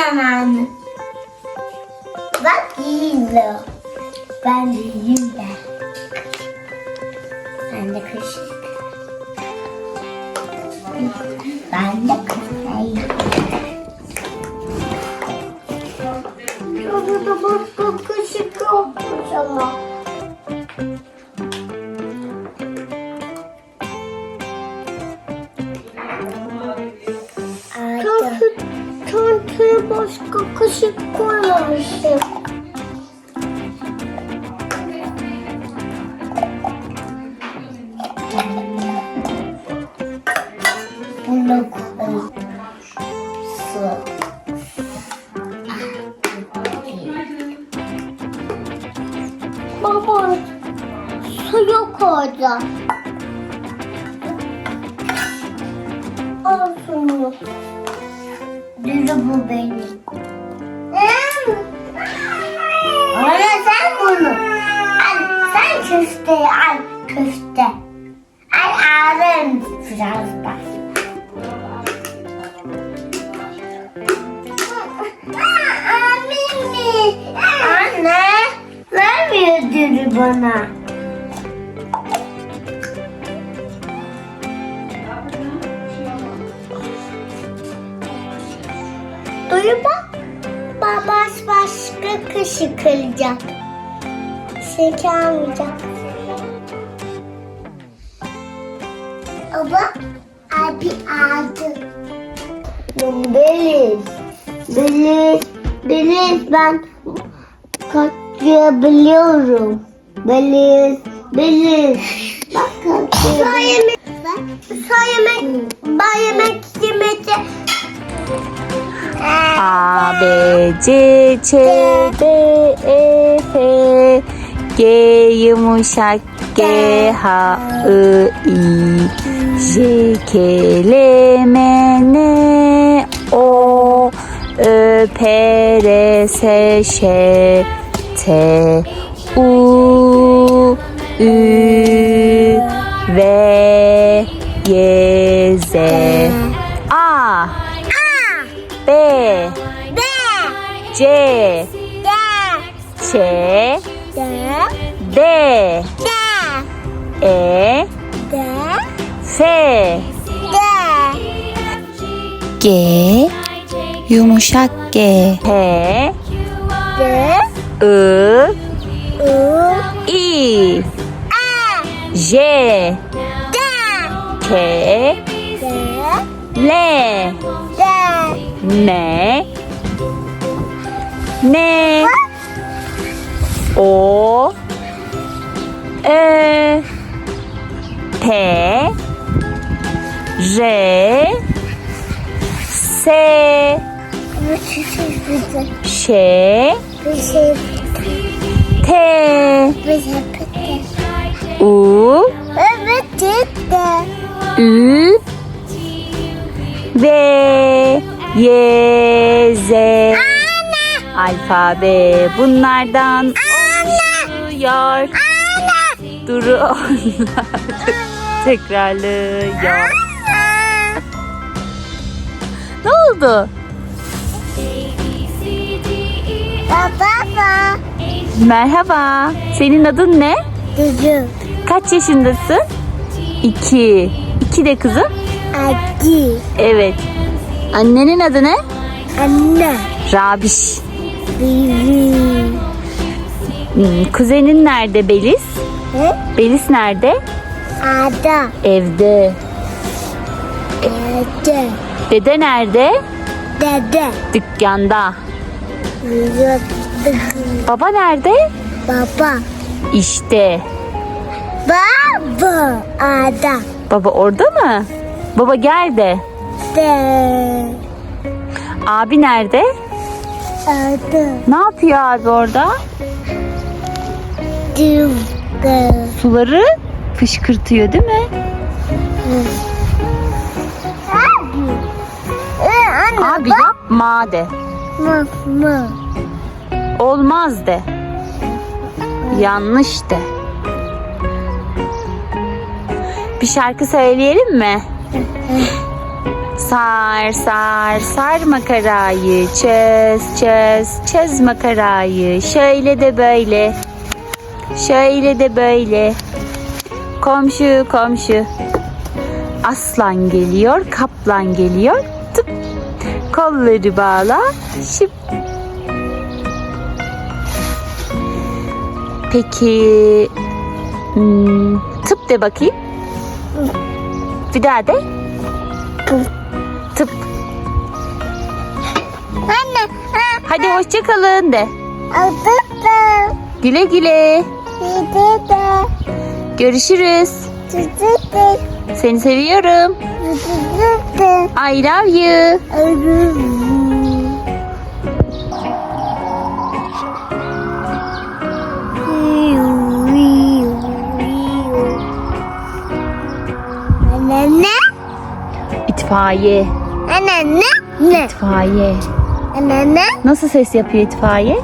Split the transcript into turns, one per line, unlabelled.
anneanne. Bak yiyor. Ben de yiyeyim de. Ben de kaşık. Ben de kaşık. Şurada da başka kaşık yokmuş ama. Başka kaşık koymamışım. Bunu. Su. Baba, suyu koyacağım. Al şunu. Düzü bu benim. Ana sen bunu. Al, sen köfteyi al. Köfte. Al ağrın biraz bak. Anne, vermiyor düzü bana. Bak. Babas başka kaşık kıracak. Şeker almayacak. Baba abi aldı. Beliz. Beliz. Beliz ben katlayabiliyorum. Beliz. Beliz. Bak katlayabiliyorum. Sağ yemek. Sağ
B, C, Ç, D, E, F, G yumuşak, G, H, I, I, J, K, L, M, N, O, Ö, P, R, S, Ş, T, U, Ü, V, Y, Z, C. Ç,
D.
D. E. F. G, yumuşak G, H. I. I. J. K. L. M, N, O, Ö, P, R, S, Ş, T. U. Ü, V, Y, alfabe bunlardan oluşuyor. Duru onlar tekrarlıyor. Ne oldu?
Baba.
Merhaba. Senin adın ne?
Kızım.
Kaç yaşındasın? İki. İki de kızım.
Acı.
Evet. Annenin adı ne?
Anne.
Rabiş. Hmm, Kuzenin nerede Beliz?
He?
Beliz nerede?
Ada.
Evde.
Dede.
Dede nerede?
Dede.
Dükkanda. Baba nerede?
Baba.
İşte.
Baba. Ada.
Baba orada mı? Baba gel de.
De.
Abi nerede?
Ada.
Ne yapıyor abi orada?
Düzgü.
Suları fışkırtıyor değil mi?
Abi. Ee, anne.
Abi yapma de.
Mama.
Olmaz de. Yanlış de. Bir şarkı söyleyelim mi? Sar sar sar makarayı çöz çöz çöz makarayı. Şöyle de böyle şöyle de böyle. Komşu komşu. Aslan geliyor kaplan geliyor. Tıp. Kolları bağla şıp. Peki hmm, tıp de bakayım. Bir daha de. Tıp hadi hoşça kalın de
Adı
güle güle
Dede de.
görüşürüz
de.
seni seviyorum
de.
I love you
Anne
itfaiye
Anne ne?
itfaiye
Anne ne?
Nasıl ses yapıyor itfaiye